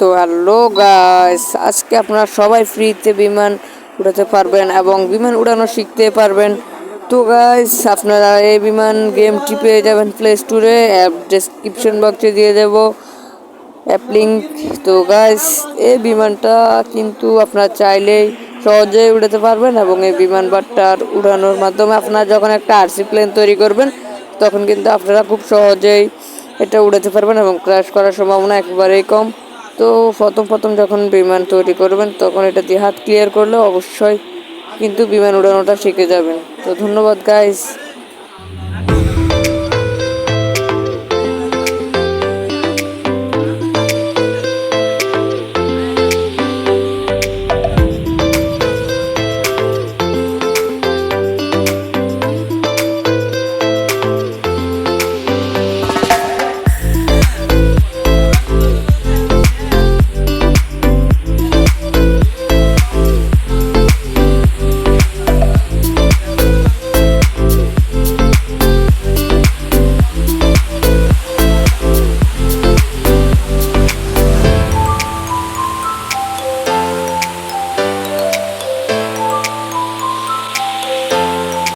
তো hello guys, আজকে আপনারা সবাই ফ্রিতে বিমান উড়াতে পারবেন এবং বিমান উড়ানো শিখতে পারবেন। তো গাইস, আপনারা এই বিমান গেমটি পেয়ে যাবেন প্লে স্টোরে অ্যাপ ডেসক্রিপশন বক্সে দিয়ে দেব, অ্যাপ লিঙ্ক তো গাইস, এই বিমানটা কিন্তু আপনারা চাইলেই সহজেই উড়াতে পারবেন এবং এই বিমান বাট্টার উড়ানোর মাধ্যমে আপনারা যখন একটা আরসি প্লেন তৈরি করবেন, তখন কিন্তু আপনারা খুব সহজেই এটা উড়াতে পারবেন এবং ক্র্যাশ করার সম্ভাবনা একেবারেই কম। তো প্রথম প্রথম যখন বিমান তৈরি করবেন, তখন এটা দিয়ে হাত ক্লিয়ার করলে অবশ্যই কিন্তু বিমান উড়ানোটা শিখে যাবেন। তো ধন্যবাদ গাইস